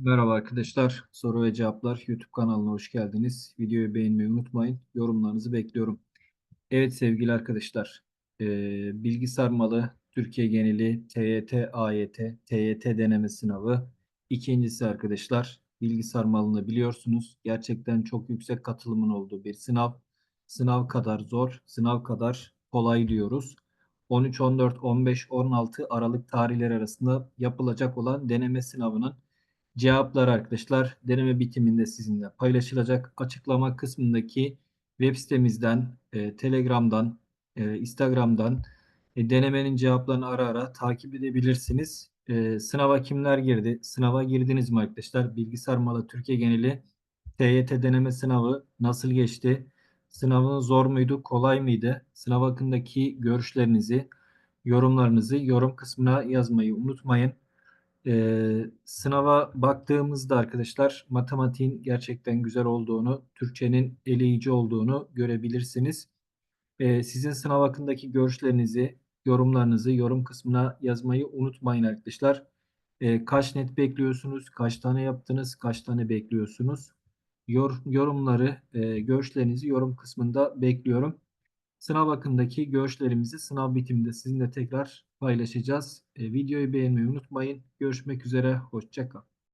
Merhaba arkadaşlar. Soru ve cevaplar YouTube kanalına hoş geldiniz. Videoyu beğenmeyi unutmayın. Yorumlarınızı bekliyorum. Evet sevgili arkadaşlar. eee, bilgi sarmalı Türkiye geneli TYT, AYT, TYT deneme sınavı. İkincisi arkadaşlar bilgi sarmalını biliyorsunuz. Gerçekten çok yüksek katılımın olduğu bir sınav. Sınav kadar zor, sınav kadar kolay diyoruz. 13, 14, 15, 16 Aralık tarihleri arasında yapılacak olan deneme sınavının Cevaplar arkadaşlar deneme bitiminde sizinle paylaşılacak. Açıklama kısmındaki web sitemizden, e, Telegram'dan, e, Instagram'dan e, denemenin cevaplarını ara ara takip edebilirsiniz. E, sınava kimler girdi? Sınava girdiniz mi arkadaşlar? Bilgisayar malı Türkiye geneli TYT deneme sınavı nasıl geçti? Sınavın zor muydu, kolay mıydı? Sınav hakkındaki görüşlerinizi, yorumlarınızı yorum kısmına yazmayı unutmayın. Ee, sınava baktığımızda arkadaşlar matematiğin gerçekten güzel olduğunu, Türkçenin eleyici olduğunu görebilirsiniz. Ee, sizin sınav hakkındaki görüşlerinizi, yorumlarınızı yorum kısmına yazmayı unutmayın arkadaşlar. Ee, kaç net bekliyorsunuz, kaç tane yaptınız, kaç tane bekliyorsunuz? Yor, yorumları, e, görüşlerinizi yorum kısmında bekliyorum. Sınav hakkındaki görüşlerimizi sınav bitiminde sizinle tekrar paylaşacağız. E, videoyu beğenmeyi unutmayın. Görüşmek üzere. Hoşça kalın.